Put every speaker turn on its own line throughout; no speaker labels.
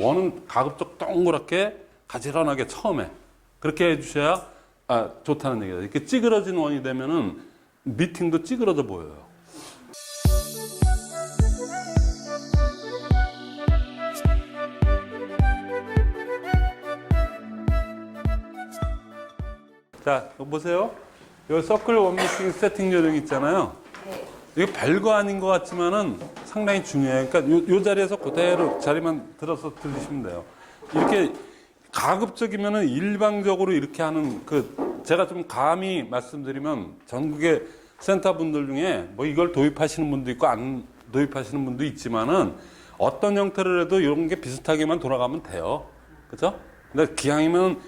원은 가급적 동그랗게 가지런하게 처음에 그렇게 해주셔야 아, 좋다는 얘기다. 이렇게 찌그러진 원이 되면은 미팅도 찌그러져 보여요. 자, 보세요. 여기 서클 원미팅 세팅 요령 있잖아요. 이게 별거 아닌 것 같지만은 상당히 중요해요. 그러니까 요, 요 자리에서 그대로 자리만 들어서 들으시면 돼요. 이렇게 가급적이면은 일방적으로 이렇게 하는 그 제가 좀 감히 말씀드리면 전국의 센터 분들 중에 뭐 이걸 도입하시는 분도 있고 안 도입하시는 분도 있지만은 어떤 형태를 해도 이런 게 비슷하게만 돌아가면 돼요. 그죠? 근데 기왕이면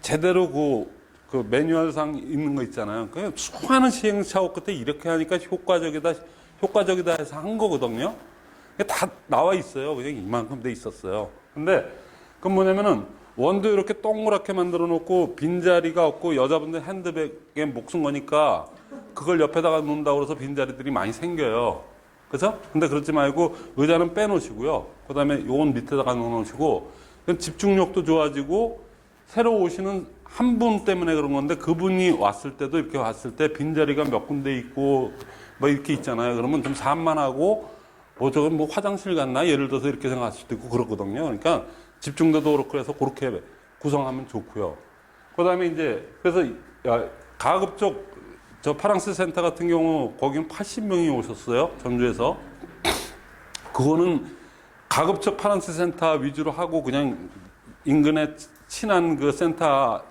제대로 그, 그 매뉴얼상 있는 거 있잖아요. 그 수많은 시행착오 끝에 이렇게 하니까 효과적이다, 효과적이다 해서 한 거거든요. 다 나와 있어요. 그냥 이만큼 돼 있었어요. 근데 그건 뭐냐면은 원도 이렇게 동그랗게 만들어 놓고 빈자리가 없고 여자분들 핸드백에 목숨 거니까 그걸 옆에다가 놓는다고 그래서 빈자리들이 많이 생겨요. 그죠? 근데 그렇지 말고 의자는 빼놓으시고요. 그 다음에 요건 밑에다가 놓으시고 집중력도 좋아지고 새로 오시는 한 분 때문에 그런 건데 그분이 왔을 때도 이렇게 왔을 때 빈자리가 몇 군데 있고 뭐 이렇게 있잖아요. 그러면 좀 산만하고 뭐 저건 뭐 화장실 갔나 예를 들어서 이렇게 생각할 수도 있고 그렇거든요. 그러니까 집중도도 그렇고 해서 그렇게 구성하면 좋고요. 그 다음에 이제 그래서 야, 가급적 저 파랑스 센터 같은 경우 거기는 80명이 오셨어요. 전주에서. 그거는 가급적 파란스 센터 위주로 하고 그냥 인근에 친한 그 센터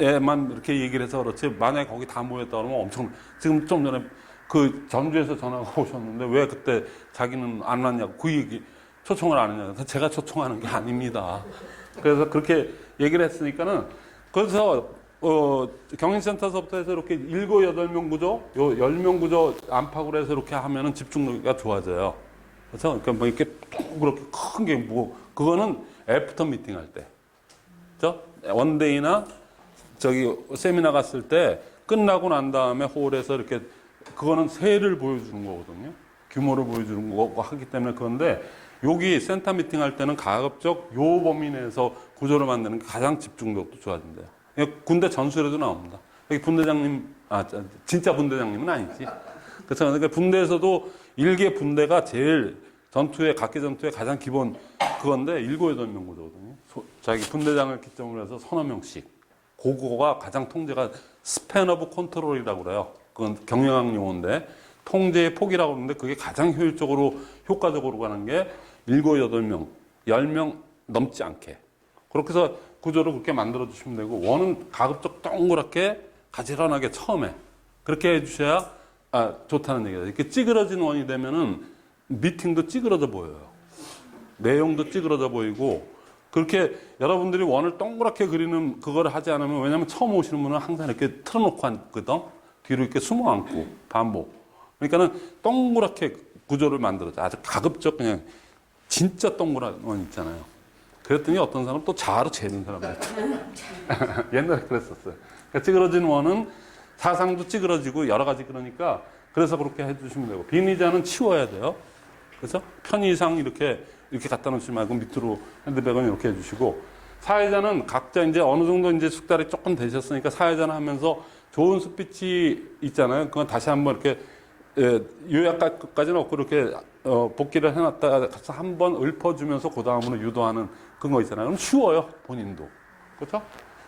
에만 이렇게 얘기를 해서 그렇지 만약에 거기 다 모였다 그러면 엄청 지금 좀 전에 그 전주에서 전화가 오셨는데 왜 그때 자기는 안 왔냐고 그 얘기 초청을 안 했냐고 제가 초청하는 게 아닙니다. 그래서 그렇게 얘기를 했으니까는 그래서 어, 경인센터서부터 해서 이렇게 일곱 여덟 명 구조, 요 열 명 구조 안팎으로 해서 이렇게 하면은 집중력이 좋아져요. 그렇죠? 그러니까 뭐 이렇게 그렇게 큰 게 뭐, 그거는 애프터 미팅 할 때. 그죠? 원데이나 저기 세미나 갔을 때 끝나고 난 다음에 홀에서 이렇게 그거는 세를 보여주는 거거든요. 규모를 보여주는 거고 하기 때문에 그런데 여기 센터 미팅 할 때는 가급적 요 범위 내에서 구조를 만드는 게 가장 집중력도 좋아진대요. 군대 전술에도 나옵니다. 여기 분대장님, 아, 저, 진짜 분대장님은 아니지. 그렇죠. 그러니까 분대에서도 일개 분대가 제일 전투에, 각계 전투에 가장 기본 그건데 일곱, 여덟 명 구조거든요. 소- 자기 분대장을 기점으로 해서 서너 명씩. 그거가 가장 통제가 스팬 오브 컨트롤이라고 그래요. 그건 경영학 용어인데 통제의 폭이라고 하는데 그게 가장 효율적으로 효과적으로 가는 게 일곱, 여덟 명, 열 명 넘지 않게. 그렇게 해서 구조를 그렇게 만들어 주시면 되고 원은 가급적 동그랗게 가지런하게 처음에 그렇게 해 주셔야 아, 좋다는 얘기다. 이렇게 찌그러진 원이 되면은 미팅도 찌그러져 보여요. 내용도 찌그러져 보이고 그렇게 여러분들이 원을 동그랗게 그리는 그거를 하지 않으면 왜냐면 처음 오시는 분은 항상 이렇게 틀어놓고 앉거든. 뒤로 이렇게 숨어 앉고 반복. 그러니까는 동그랗게 구조를 만들어줘 아주 가급적 그냥 진짜 동그란 원 있잖아요. 그랬더니 어떤 사람 또 자아로 재는 사람이 있죠 옛날에 그랬었어요. 그러니까 찌그러진 원은 사상도 찌그러지고 여러 가지 그러니까 그래서 그렇게 해주시면 되고 빈 의자는 치워야 돼요. 그래서 편의상 이렇게 이렇게 갖다 놓지 말고 밑으로 핸드백은 이렇게 해주시고 사회자는 각자 이제 어느 정도 이제 숙달이 조금 되셨으니까 사회자는 하면서 좋은 스피치 있잖아요. 그건 다시 한번 이렇게 예, 요약까지는 없고 이렇게 어, 복기를 해놨다가 가서 한번 읊어주면서 그 다음으로 유도하는 그런 거 있잖아요. 그럼 쉬워요 본인도 그렇죠?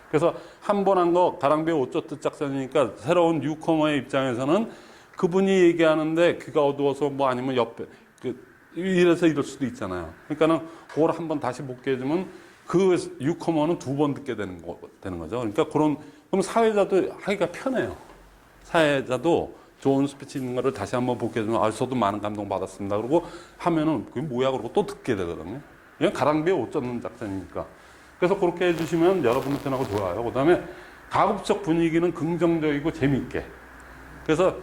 그래서 한 번 한 거 가랑비에 옷 젖듯 작전이니까 새로운 뉴커머의 입장에서는 그분이 얘기하는데 귀가 어두워서 뭐 아니면 옆에 그 이래서 이럴 수도 있잖아요. 그러니까는 그걸 한번 다시 복귀해 주면 그 뉴커머는 두 번 듣게 되는 거 되는 거죠. 그러니까 그런 그럼 사회자도 하기가 편해요. 사회자도 좋은 스피치 있는 거를 다시 한번 복귀해 주면 아 저도 많은 감동 받았습니다. 그러고 하면은 그게 뭐야 그러고 또 듣게 되거든요. 이건 가랑비에 옷 젖는 작전이니까. 그래서 그렇게 해주시면 여러분한테하고 좋아요. 그 다음에 가급적 분위기는 긍정적이고 재미있게. 그래서 어,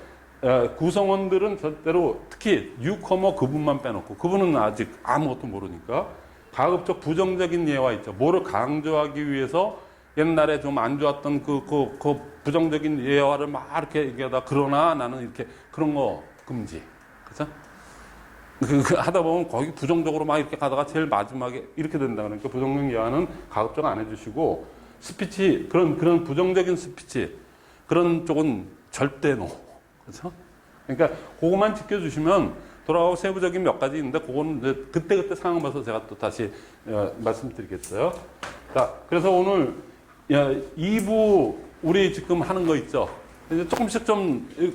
구성원들은 절대로 특히 뉴커머 그분만 빼놓고 그분은 아직 아무것도 모르니까 가급적 부정적인 예화 있죠. 뭐를 강조하기 위해서 옛날에 좀 안 좋았던 그, 그, 그 부정적인 예화를 막 이렇게 얘기하다 그러나 나는 이렇게 그런 거 금지. 그죠? 그, 그 하다 보면 거기 부정적으로 막 이렇게 가다가 제일 마지막에 이렇게 된다 그러니까 부정적 예화는 가급적 안 해주시고 스피치 그런 그런 부정적인 스피치 그런 쪽은 절대 노 그렇죠? 그러니까 그것만 지켜주시면 돌아가고 세부적인 몇 가지 있는데 그거는 그때 그때 상황 봐서 제가 또 다시 어, 말씀드리겠어요. 자 그래서 오늘 야, 2부 우리 지금 하는 거 있죠. 이제 조금씩 좀 이-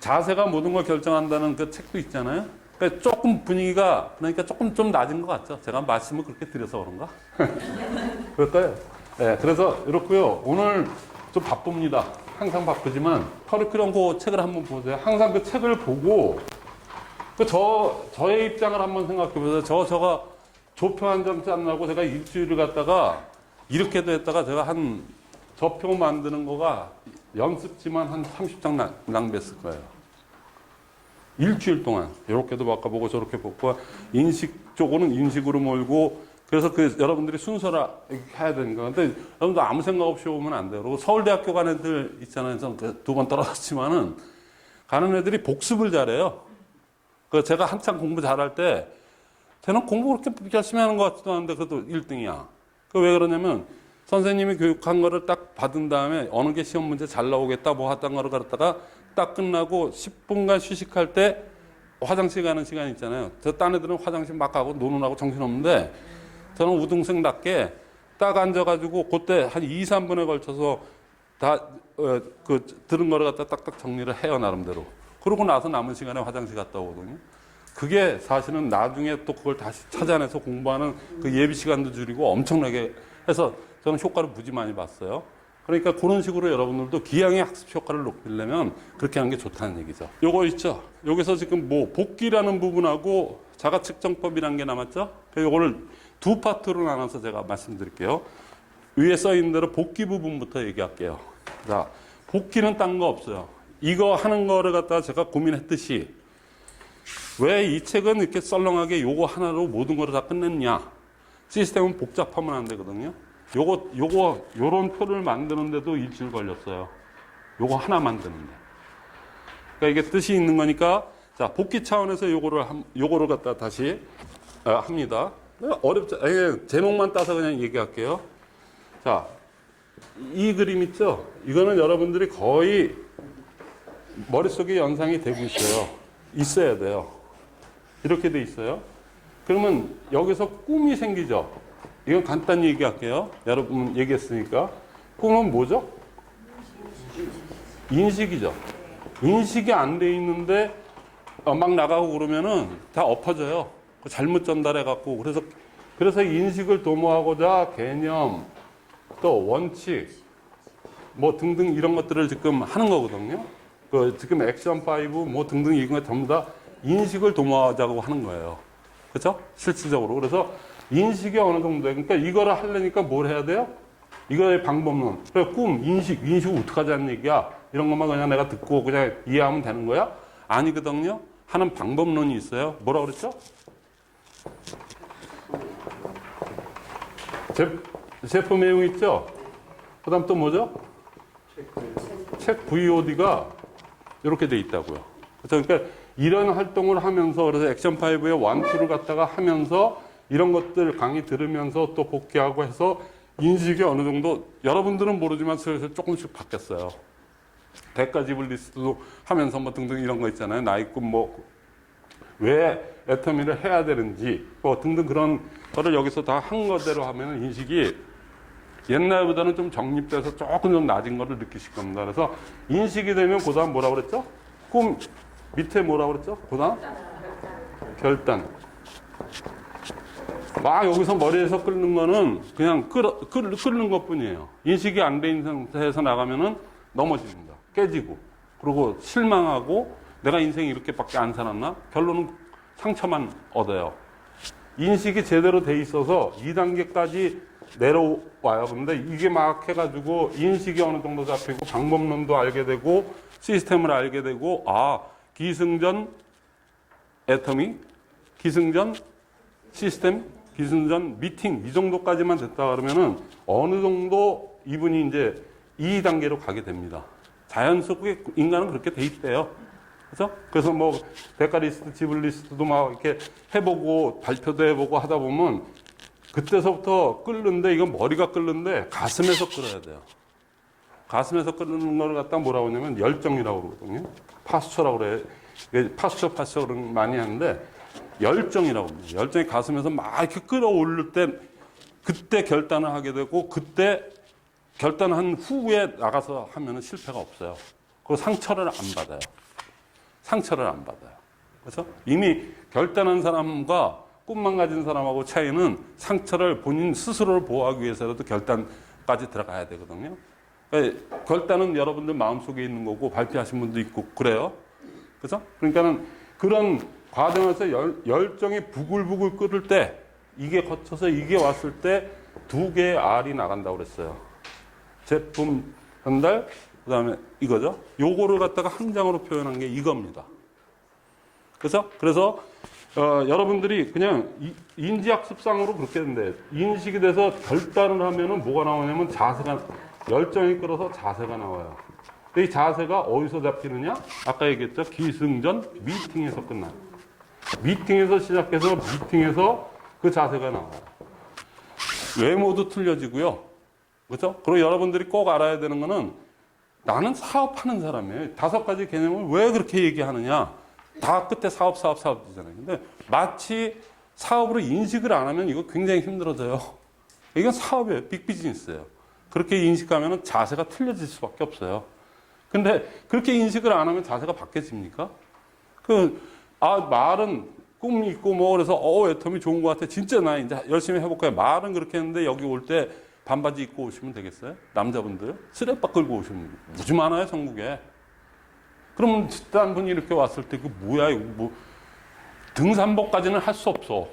자세가 모든 걸 결정한다는 그 책도 있잖아요. 그러니까 조금 분위기가 그러니까 조금 좀 낮은 것 같죠. 제가 말씀을 그렇게 드려서 그런가? 그럴까요? 네, 그래서 이렇고요. 오늘 좀 바쁩니다. 항상 바쁘지만 커리큘럼 그 책을 한번 보세요. 항상 그 책을 보고 그 저 저의 입장을 한번 생각해 보세요. 저 저가 조표 한점 짠다고 제가 일주일을 갔다가 이렇게도 했다가 제가 한 저표 만드는 거가 연습지만 한 30장 낭- 낭비했을 거예요. 일주일 동안 이렇게도 바꿔보고 저렇게 바꿔 인식 쪽으로는 인식으로 몰고 그래서 그 여러분들이 순서라 해야 되는 거 근데 여러분들 아무 생각 없이 오면 안 돼요. 그리고 서울대학교 간 애들 있잖아요. 두 번 떨어졌지만은 가는 애들이 복습을 잘해요. 그 제가 한창 공부 잘할 때 저는 공부 그렇게 열심히 하는 것 같지도 않은데 그래도 1등이야. 그 왜 그러냐면 선생님이 교육한 거를 딱 받은 다음에 어느 게 시험 문제 잘 나오겠다 뭐 하던 거를 갖다가 딱 끝나고 10분간 휴식할 때 화장실 가는 시간 있잖아요. 저 딴 애들은 화장실 막 가고 노는하고 정신없는데 저는 우등생답게 딱 앉아가지고 그때 한 2, 3분에 걸쳐서 다, 어, 그, 들은 거를 갖다 딱딱 정리를 해요, 나름대로. 그러고 나서 남은 시간에 화장실 갔다 오거든요. 그게 사실은 나중에 또 그걸 다시 찾아내서 공부하는 그 예비 시간도 줄이고 엄청나게 해서 저는 효과를 무지 많이 봤어요. 그러니까 그런 식으로 여러분들도 기양의 학습 효과를 높이려면 그렇게 하는 게 좋다는 얘기죠. 요거 있죠? 여기서 지금 뭐 복기라는 부분하고 자가 측정법이라는 게 남았죠? 그래서 요거를 두 파트로 나눠서 제가 말씀드릴게요. 위에 써 있는 대로 복귀 부분부터 얘기할게요. 자, 복귀는 딴 거 없어요. 이거 하는 거를 갖다가 제가 고민했듯이 왜 이 책은 이렇게 썰렁하게 요거 하나로 모든 거를 다 끝냈냐? 시스템은 복잡하면 안 되거든요. 요거, 요거, 요런 표를 만드는데도 일주일 걸렸어요. 요거 하나 만드는데. 그러니까 이게 뜻이 있는 거니까, 자, 복귀 차원에서 요거를, 함- 요거를 갖다 다시 아, 합니다. 어렵지, 아니, 제목만 따서 그냥 얘기할게요. 자, 이 그림 있죠? 이거는 여러분들이 거의 머릿속에 연상이 되고 있어요. 있어야 돼요. 이렇게 돼 있어요. 그러면 여기서 꿈이 생기죠. 이건 간단히 얘기할게요. 여러분 얘기했으니까. 꿈은 뭐죠? 인식이죠. 인식이 안 돼 있는데 어, 막 나가고 그러면은 다 엎어져요. 그 잘못 전달해 갖고 그래서 그래서 인식을 도모하고자 개념 또 원칙 뭐 등등 이런 것들을 지금 하는 거거든요. 그 지금 액션 5뭐 등등 이런 거 전부 다 인식을 도모하자고 하는 거예요. 그렇죠? 실질적으로. 그래서 인식이 어느 정도 돼. 그러니까 이거를 하려니까 뭘 해야 돼요? 이거의 방법론. 그래 꿈, 인식, 인식 어떻게 하자는 얘기야. 이런 것만 그냥 내가 듣고 그냥 이해하면 되는 거야? 아니거든요. 하는 방법론이 있어요. 뭐라 그랬죠? 제, 제품 내용 있죠? 그 다음 또 뭐죠? 책 VOD가 이렇게 돼 있다고요. 그렇죠? 그러니까 이런 활동을 하면서 그래서 액션 5의 완투를 갖다가 하면서 이런 것들 강의 들으면서 또 복귀하고 해서 인식이 어느 정도 여러분들은 모르지만 슬슬 조금씩 바뀌었어요. 대가 지불 리스트도 하면서 뭐 등등 이런 거 있잖아요. 나이꿈 뭐 왜 애터미를 해야 되는지 뭐 등등 그런 거를 여기서 다 한 거대로 하면 인식이 옛날보다는 좀 정립돼서 조금 좀 낮은 거를 느끼실 겁니다. 그래서 인식이 되면 그 다음 뭐라 그랬죠? 꿈 밑에 뭐라 그랬죠? 그 다음 결단. 막 여기서 머리에서 끓는 거는 그냥 끓, 끓는 것 뿐이에요. 인식이 안 돼 있는 상태에서 나가면은 넘어집니다. 깨지고. 그리고 실망하고 내가 인생이 이렇게밖에 안 살았나? 결론은 상처만 얻어요. 인식이 제대로 돼 있어서 2단계까지 내려와요. 근데 이게 막 해가지고 인식이 어느 정도 잡히고 방법론도 알게 되고 시스템을 알게 되고 아 기승전 애터미 기승전 시스템 기승전 미팅 이 정도까지만 됐다 그러면은 어느 정도 이분이 이제 2단계로 가게 됩니다. 자연 속에 인간은 그렇게 돼 있대요. 그죠? 그래서 뭐 데카리스트, 지블리스트도 막 이렇게 해보고 발표도 해보고 하다 보면 그때서부터 끓는데 이건 머리가 끓는데 가슴에서 끓어야 돼요. 가슴에서 끓는 걸 갖다 뭐라고 하냐면 열정이라고 그러거든요. 파스처라고 그래. 파스처 파스처 그런 거 많이 하는데 열정이라고 합니다. 열정이 가슴에서 막 이렇게 끌어올릴 때 그때 결단을 하게 되고 그때 결단한 후에 나가서 하면은 실패가 없어요. 그 상처를 안 받아요. 상처를 안 받아요. 그래서 이미 결단한 사람과 꿈만 가진 사람하고 차이는 상처를 본인 스스로를 보호하기 위해서라도 결단까지 들어가야 되거든요. 그러니까 결단은 여러분들 마음속에 있는 거고 발표하신 분도 있고 그래요. 그죠? 그러니까는 그런 과정에서 열, 열정이 부글부글 끓을 때 이게 거쳐서 이게 왔을 때 두 개의 R이 나간다고 그랬어요. 제품 전달, 그 다음에 이거죠. 요거를 갖다가 한 장으로 표현한 게 이겁니다. 그래서, 그래서, 어, 여러분들이 그냥 이- 인지학습상으로 그렇게 된대. 인식이 돼서 결단을 하면은 뭐가 나오냐면 자세가, 열정이 끌어서 자세가 나와요. 근데 이 자세가 어디서 잡히느냐? 아까 얘기했죠. 기승전 미팅에서 끝나요. 미팅에서 시작해서 미팅에서 그 자세가 나와요. 외모도 틀려지고요. 그렇죠? 그리고 여러분들이 꼭 알아야 되는 거는 나는 사업하는 사람이에요. 다섯 가지 개념을 왜 그렇게 얘기하느냐? 다 끝에 사업, 사업, 사업이잖아요. 근데 마치 사업으로 인식을 안 하면 이거 굉장히 힘들어져요. 이건 사업이에요. 빅비즈니스예요. 그렇게 인식하면 자세가 틀려질 수밖에 없어요. 근데 그렇게 인식을 안 하면 자세가 바뀌어집니까? 그, 아, 말은 꿈이 있고 뭐 그래서 어, 애텀이 좋은 것 같아. 진짜 나 이제 열심히 해볼 거야. 말은 그렇게 했는데 여기 올 때 반바지 입고 오시면 되겠어요? 남자분들? 쓰레빠 끌고 오시면 무지 많아요, 전국에. 그러면 딴 분이 이렇게 왔을 때 그 뭐야, 이거 뭐. 등산복까지는 할 수 없어.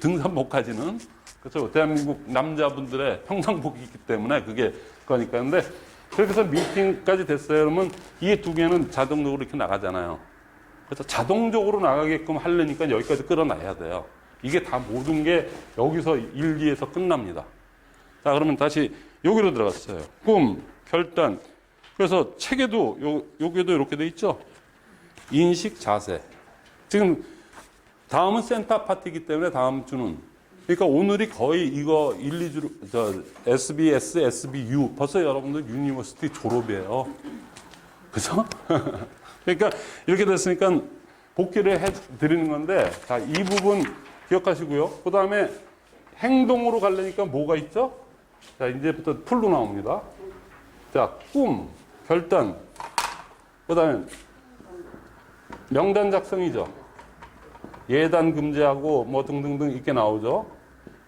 등산복까지는. 그래서 대한민국 남자분들의 평상복이 있기 때문에 그게 거니까. 근데 그렇게 해서 미팅까지 됐어요. 그러면 이 두 개는 자동적으로 이렇게 나가잖아요. 그래서 자동적으로 나가게끔 하려니까 여기까지 끌어놔야 돼요. 이게 다 모든 게 여기서 1, 2에서 끝납니다. 자, 그러면 다시 여기로 들어갔어요. 꿈, 결단. 그래서 책에도 요, 여기도 이렇게 돼 있죠? 인식, 자세. 지금 다음은 센터 파티이기 때문에 다음 주는 그러니까 오늘이 거의 이거 1, 2주 저 SBS, SBU 벌써 여러분들 유니버시티 졸업이에요. 그죠? 그러니까 이렇게 됐으니까 복귀를 해 드리는 건데 자, 이 부분 기억하시고요. 그 다음에 행동으로 가려니까 뭐가 있죠? 자, 이제부터 풀로 나옵니다. 자, 꿈, 결단. 그 다음에 명단 작성이죠. 예단 금지하고 뭐 등등등 이렇게 나오죠.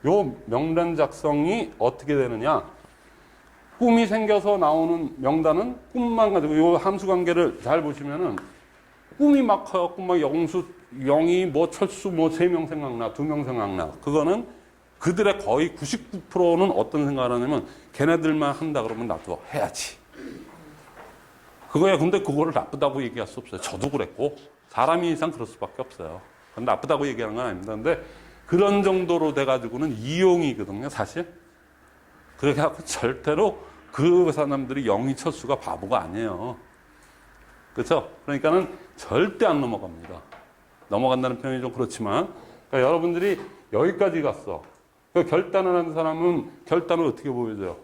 요 명단 작성이 어떻게 되느냐? 꿈이 생겨서 나오는 명단은 꿈만 가지고 요 함수 관계를 잘 보시면은 꿈이 막 커갖고 막 영수 영이 뭐 철수 뭐 세 명 생각나 두 명 생각나 그거는 그들의 거의 99%는 어떤 생각을 하냐면 걔네들만 한다 그러면 나도 해야지 그거야 근데 그거를 나쁘다고 얘기할 수 없어요 저도 그랬고 사람이 이상 그럴 수밖에 없어요 그건 나쁘다고 얘기하는 건 아닙니다 근데 그런 정도로 돼가지고는 이용이거든요 사실 그렇게 하고 절대로 그 사람들이 영이 철수가 바보가 아니에요. 그렇죠? 그러니까는 절대 안 넘어갑니다. 넘어간다는 표현이 좀 그렇지만 그러니까 여러분들이 여기까지 갔어. 그 결단을 한 사람은 결단을 어떻게 보여줘요?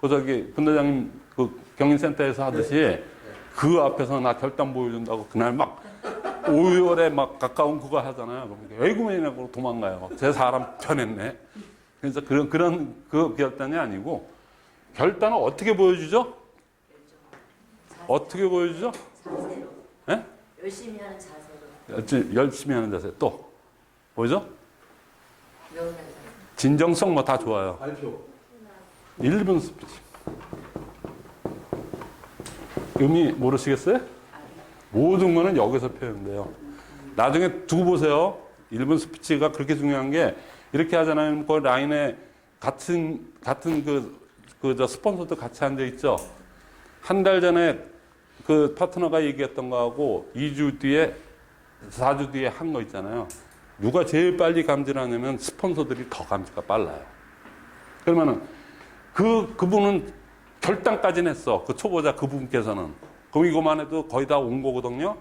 그 저기 분대장님 그 경인센터에서 하듯이 그 앞에서 나 결단 보여준다고 그날 막 5월에 막 가까운 그거 하잖아요. 그럼 외국인이라고 도망가요. 제 사람 편했네. 그래서 그런 그런 그 결단이 아니고 결단을 어떻게 보여주죠? 어떻게 보여주죠?
자세로
예?
열심히 하는 자세로
열심히- 열심히 하는 자세 또 뭐죠? 진정성 뭐 다 좋아요.
발표.
1분 스피치. 의미 모르시겠어요? 모든 거는 여기서 표현돼요. 나중에 두고 보세요. 1분 스피치가 그렇게 중요한 게 이렇게 하잖아요. 그 라인에 같은 같은 그 그 저 스폰서도 같이 앉아 있죠. 한 달 전에 그 파트너가 얘기했던 거하고 2주 뒤에 4주 뒤에 한 거 있잖아요. 누가 제일 빨리 감지하냐면 스폰서들이 더 감지가 빨라요. 그러면은 그 그분은 결단까지는 했어. 그 초보자 그분께서는. 그럼 이거만 해도 거의 다 온 거거든요.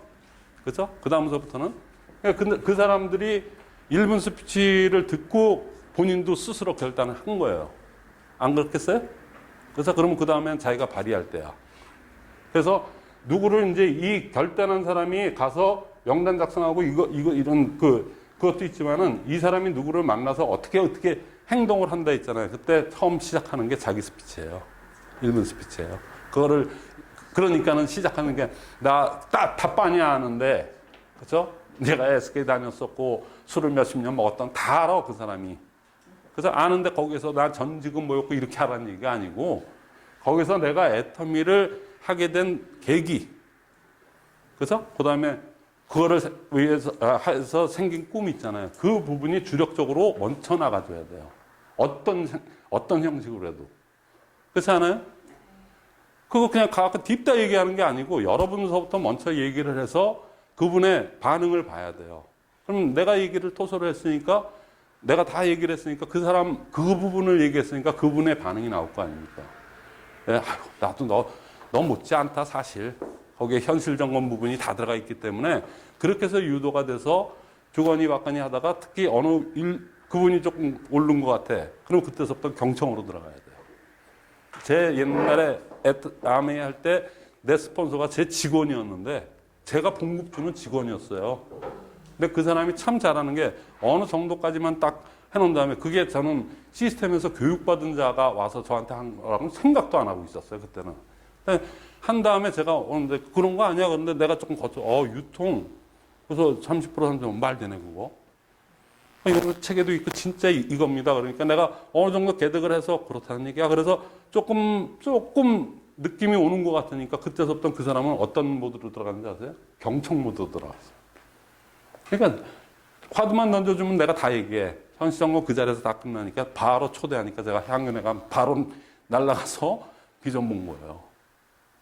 그죠? 그 다음서부터는. 그러니까 그 사람들이 1분 스피치를 듣고 본인도 스스로 결단을 한 거예요. 안 그렇겠어요? 그래서 그러면 그 다음엔 자기가 발휘할 때야. 그래서 누구를 이제 이 결단한 사람이 가서 명단 작성하고 이거, 이거, 이런 그, 그것도 있지만은 이 사람이 누구를 만나서 어떻게, 어떻게 행동을 한다 했잖아요. 그때 처음 시작하는 게 자기 스피치예요. 1분 스피치예요. 그거를, 그러니까는 시작하는 게, 나, 다, 답반이야 하는데, 그죠? 내가 SK 다녔었고, 술을 몇십 년 먹었던 다 알아, 그 사람이. 그래서 아는데 거기서 나 전직은 뭐였고 이렇게 하라는 얘기가 아니고, 거기서 내가 애터미를 하게 된 계기. 그래서 그 다음에 그거를 위해서 아, 해서 생긴 꿈이 있잖아요. 그 부분이 주력적으로 먼저 나가줘야 돼요. 어떤 생- 어떤 형식으로 해도 그렇지 않아요? 그거 그냥 가끔 딥다 얘기하는 게 아니고 여러분서부터 먼저 얘기를 해서 그분의 반응을 봐야 돼요. 그럼 내가 얘기를 토소로 했으니까 내가 다 얘기를 했으니까 그 사람 그 부분을 얘기했으니까 그분의 반응이 나올 거 아닙니까? 예, 아유, 나도 너, 너 못지 않다, 사실. 거기에 현실 점검 부분이 다 들어가 있기 때문에 그렇게 해서 유도가 돼서 주거니 받거니 하다가 특히 어느 일, 그분이 조금 오른 것 같아. 그럼 그때서부터 경청으로 들어가야 돼요. 제 옛날에 아메 할때 내 스폰서가 제 직원이었는데 제가 봉급주는 직원이었어요. 근데 그 사람이 참 잘하는 게 어느 정도까지만 딱 해놓은 다음에 그게 저는 시스템에서 교육받은 자가 와서 저한테 한 거라고는 생각도 안 하고 있었어요, 그때는. 한 다음에 제가 오는데 그런 거 아니야. 그런데 내가 조금 거쳐, 어, 유통. 그래서 30% 30%말 되네, 그거. 어, 이거 책에도 있고 진짜 이- 이겁니다. 그러니까 내가 어느 정도 개득을 해서 그렇다는 얘기야. 그래서 조금, 조금 느낌이 오는 것 같으니까 그때서부터 그 사람은 어떤 모드로 들어가는지 아세요? 경청 모드로 들어갔어요. 그러니까 화두만 던져주면 내가 다 얘기해. 현시점검 그 자리에서 다 끝나니까 바로 초대하니까 제가 향연에 가면 바로 날라가서 비전 본 거예요.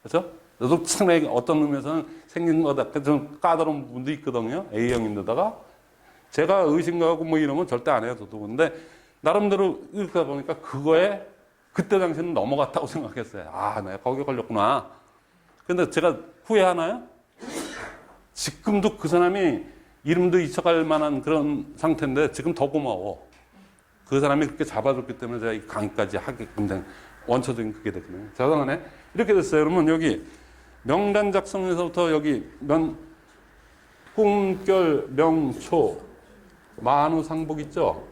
그렇죠? 저도 상당히 어떤 의미에서는 생긴 거다. 좀 까다로운 부분도 있거든요. A형인데다가 제가 의심가고 뭐 이러면 절대 안 해요. 저도. 근데 나름대로 읽다 보니까 그거에 그때 당시에는 넘어갔다고 생각했어요. 아, 내가 거기에 걸렸구나. 근데 제가 후회하나요? 지금도 그 사람이 이름도 잊혀갈 만한 그런 상태인데 지금 더 고마워. 그 사람이 그렇게 잡아줬기 때문에 제가 이 강의까지 하게끔 된 원초적인 그게 됐거든요. 자, 그동안에 이렇게 됐어요. 그러면 여기 명단 작성에서부터 여기 면, 꿈결, 명초, 만우, 상복 있죠?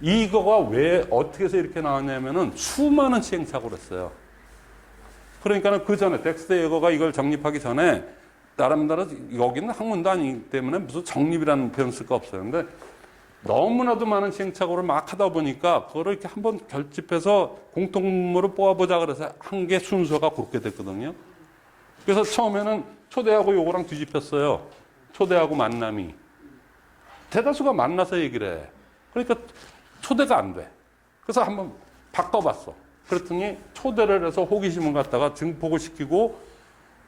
이거가 왜 어떻게 해서 이렇게 나왔냐면은 수많은 시행착오를 했어요. 그러니까는 그 전에 덱스터 예거가 이걸 정립하기 전에 나름대로 여기는 학문도 아니기 때문에 무슨 정립이라는 표현 쓸 거 없어요. 근데 너무나도 많은 시행착오를 막 하다 보니까 그거를 이렇게 한번 결집해서 공통문으로 뽑아보자 그래서 한게 순서가 그렇게 됐거든요. 그래서 처음에는 초대하고 요거랑 뒤집혔어요. 초대하고 만남이. 대다수가 만나서 얘기를 해. 그러니까 초대가 안 돼. 그래서 한번 바꿔봤어. 그랬더니 초대를 해서 호기심을 갖다가 증폭을 시키고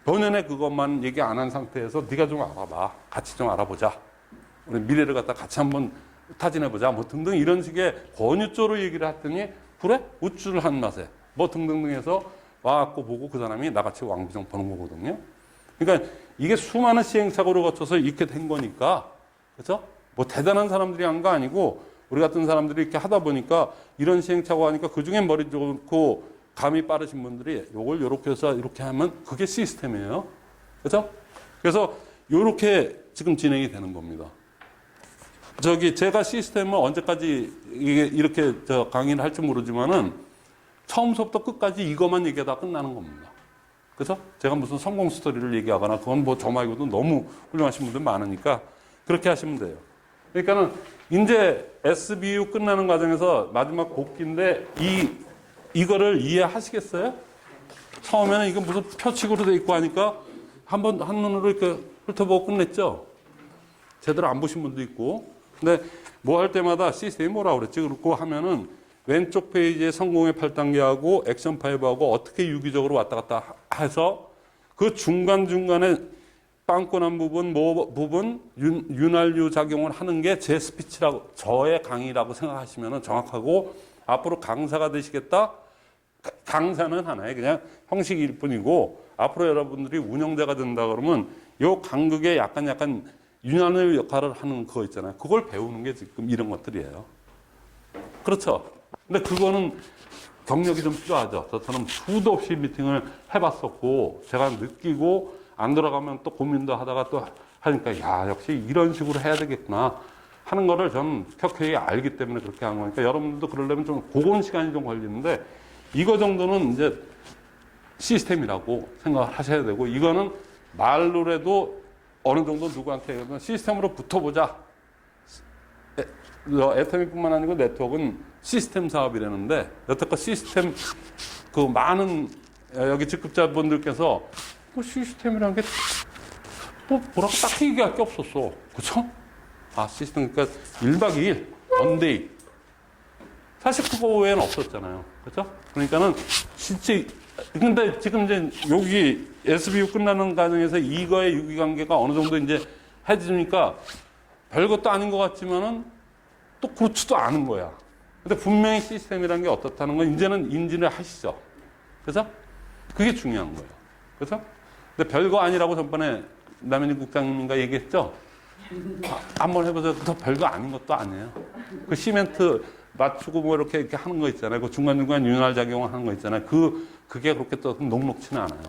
본연의 그것만 얘기 안 한 상태에서 네가 좀 알아봐. 같이 좀 알아보자. 우리 미래를 갖다 같이 한번 타진해보자. 뭐 등등 이런 식의 권유조로 얘기를 했더니 그래? 우쭐을 한 맛에 뭐 등등등 해서 와갖고 보고 그 사람이 나같이 왕비정 보는 거거든요. 그러니까 이게 수많은 시행착오를 거쳐서 이렇게 된 거니까 그죠? 뭐 대단한 사람들이 한 거 아니고 우리 같은 사람들이 이렇게 하다 보니까 이런 시행착오 하니까 그 중에 머리 좋고 감이 빠르신 분들이 요걸 요렇게 해서 이렇게 하면 그게 시스템이에요. 그죠? 그래서 요렇게 지금 진행이 되는 겁니다. 저기 제가 시스템을 언제까지 이게 이렇게 저 강의를 할지 모르지만은 처음부터 끝까지 이것만 얘기하다 끝나는 겁니다. 그죠? 제가 무슨 성공 스토리를 얘기하거나 그건 뭐 저 말고도 너무 훌륭하신 분들 많으니까 그렇게 하시면 돼요. 그러니까는 이제 SBU 끝나는 과정에서 마지막 곡기인데 이 이거를 이해하시겠어요? 처음에는 이거 무슨 표칙으로 돼 있고 하니까 한번 한눈으로 이렇게 훑어보고 끝냈죠. 제대로 안 보신 분도 있고. 근데 뭐 할 때마다 시스템이 뭐라 그랬지? 그렇고 하면은 왼쪽 페이지에 성공의 8단계하고 액션 5하고 어떻게 유기적으로 왔다 갔다 해서 그 중간중간에 빵꾸난 부분, 뭐 부분, 윤, 윤활유 작용을 하는 게 제 스피치라고, 저의 강의라고 생각하시면 정확하고 앞으로 강사가 되시겠다? 가- 강사는 하나의 그냥 형식일 뿐이고 앞으로 여러분들이 운영자가 된다 그러면 요 간극에 약간 약간 유난의 역할을 하는 그거 있잖아요. 그걸 배우는 게 지금 이런 것들이에요. 그렇죠. 근데 그거는 경력이 좀 필요하죠. 저처럼 수도 없이 미팅을 해봤었고 제가 느끼고 안 들어가면 또 고민도 하다가 또 하니까 야 역시 이런 식으로 해야 되겠구나 하는 거를 저는 켜켜이 알기 때문에 그렇게 한 거니까 여러분들도 그러려면 좀 고건 시간이 좀 걸리는데 이거 정도는 이제 시스템이라고 생각을 하셔야 되고 이거는 말로라도 어느 정도 누구한테 얘기하면 시스템으로 붙어보자. 애터미뿐만 아니고 네트워크는 시스템 사업이라는데 여태껏 시스템 그 많은 어, 여기 직급자분들께서 뭐 시스템이라는 게 뭐 뭐라고 딱히 얘기할 게 없었어. 그쵸? 아, 시스템, 그러니까 1박 2일, 원데이. 사실 그거 외에는 없었잖아요. 그죠? 그러니까는 실제, 근데 지금 이제 여기 SBU 끝나는 과정에서 이거의 유기관계가 어느 정도 이제 해지니까 별것도 아닌 것 같지만은 또 그렇지도 않은 거야. 근데 분명히 시스템이라는 게 어떻다는 건 이제는 인지를 하시죠. 그래서 그게 중요한 거예요. 그래서 근데 별거 아니라고 전번에 남현희 국장님과 얘기했죠. 아, 한번 해보세요. 더 별거 아닌 것도 아니에요. 그 시멘트 맞추고 뭐 이렇게 이렇게 하는 거 있잖아요. 그 중간중간 윤활 작용을 하는 거 있잖아요. 그, 그게 그렇게 또 녹록치는 않아요.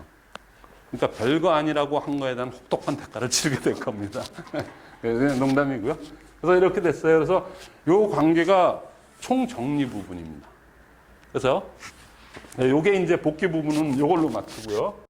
그러니까 별거 아니라고 한 거에 대한 혹독한 대가를 치르게 될 겁니다. 그래서 농담이고요. 그래서 이렇게 됐어요. 그래서 요 관계가 총정리 부분입니다. 그래서 요게 이제 복귀 부분은 요걸로 맞추고요.